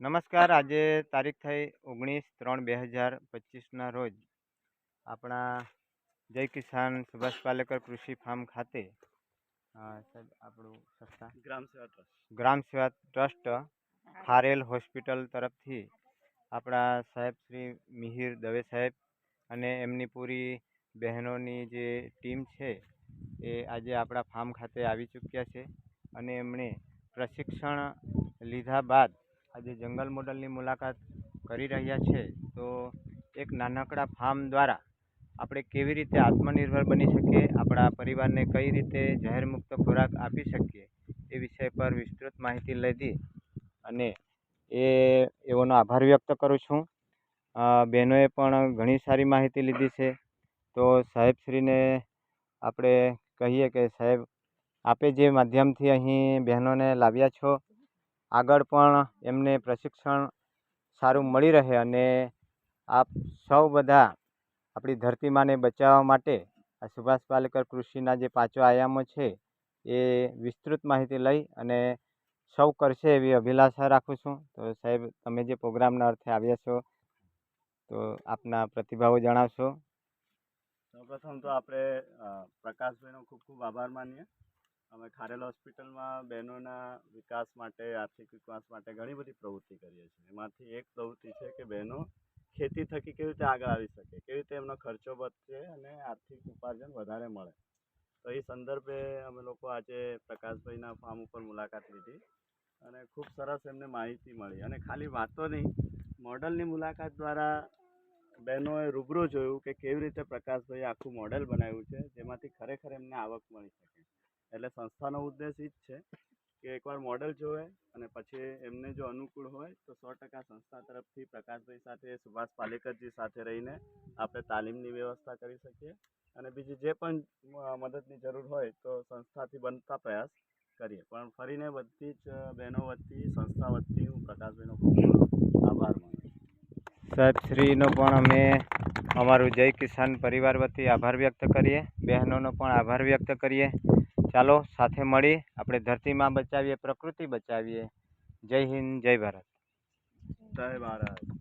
નમસ્કાર. આજે તારીખ થઈ ઓગણીસ ત્રણ બે હજાર પચીસના રોજ આપણા જય કિસાન સુભાષ પાલેકર કૃષિ ફાર્મ ખાતે સાહેબ આપણું સંસ્થા ગ્રામ સેવા ટ્રસ્ટ. ગ્રામ સેવા ટ્રસ્ટ ખારેલ હોસ્પિટલ તરફથી આપણા સાહેબ શ્રી મિહિર દવે સાહેબ અને એમની પૂરી બહેનોની જે ટીમ છે એ આજે આપણા ફાર્મ ખાતે આવી ચૂક્યા છે અને એમણે પ્રશિક્ષણ લીધા બાદ આજે જંગલ મોડલની મુલાકાત કરી રહ્યા છે. તો એક નાનકડા ફાર્મ દ્વારા આપણે કેવી રીતે આત્મનિર્ભર બની શકીએ, આપણા પરિવારને કઈ રીતે જાહેરમુક્ત ખોરાક આપી શકીએ એ વિષય પર વિસ્તૃત માહિતી લીધી અને એ, એઓનો આભાર વ્યક્ત કરું છું. બહેનોએ પણ ઘણી સારી માહિતી લીધી છે. તો સાહેબશ્રીને આપણે કહીએ કે સાહેબ, આપે જે માધ્યમથી અહીં બહેનોને લાવ્યા છો આગળ પણ એમને પ્રશિક્ષણ સારું મળી રહે અને આપ સૌ બધા આપણી ધરતી માને બચાવવા માટે આ સુભાષ પાલેકર કૃષિના જે પાંચો આયામો છે એ વિસ્તૃત માહિતી લઈ અને સૌ કરશે એવી અભિલાષા રાખું છું. તો સાહેબ, તમે જે પ્રોગ્રામના અર્થે આવ્યા છો, તો આપના પ્રતિભાવો જણાવશો. સૌપ્રથમ તો આપણે પ્રકાશભાઈનો ખૂબ ખૂબ આભાર માનીએ. અમે ખારેલ હોસ્પિટલમાં બહેનોના વિકાસ માટે, આર્થિક વિકાસ માટે ઘણી બધી પ્રવૃત્તિ કરીએ છીએ. એમાંથી એક પ્રવૃત્તિ છે કે બહેનો ખેતી થકી કેવી રીતે આગળ આવી શકે, કેવી રીતે એમનો ખર્ચો વધશે અને આર્થિક ઉપાર્જન વધારે મળે. તો એ સંદર્ભે અમે લોકો આજે પ્રકાશભાઈના ફાર્મ ઉપર મુલાકાત લીધી અને ખૂબ સરસ એમને માહિતી મળી. અને ખાલી વાતો નહીં, મોડલની મુલાકાત દ્વારા બહેનોએ રૂબરૂ જોયું કે કેવી રીતે પ્રકાશભાઈએ આખું મોડેલ બનાવ્યું છે, જેમાંથી ખરેખર એમને આવક મળી શકે. એટલે સંસ્થાનો ઉદ્દેશ એ જ છે કે એકવાર મોડેલ જોવે અને પછી એમને જો અનુકૂળ હોય તો સો ટકા સંસ્થા તરફથી પ્રકાશભાઈ સાથે, સુભાષ પાલેકરજી સાથે રહીને આપણે તાલીમની વ્યવસ્થા કરી શકીએ અને બીજી જે પણ મદદની જરૂર હોય તો સંસ્થાથી બનતા પ્રયાસ કરીએ. પણ ફરીને બધી જ બહેનો વતી, સંસ્થા વતી હું પ્રકાશભાઈનો ખૂબ આભાર માનું સાહેબશ્રીનો પણ અમે અમારું જય કિસાન પરિવાર વતી આભાર વ્યક્ત કરીએ. બહેનોનો પણ આભાર વ્યક્ત કરીએ. ચાલો સાથે મળી આપણે ધરતીમાં બચાવીએ પ્રકૃતિ બચાવીએ. જય હિન્દ જય ભારત. જય ભારત.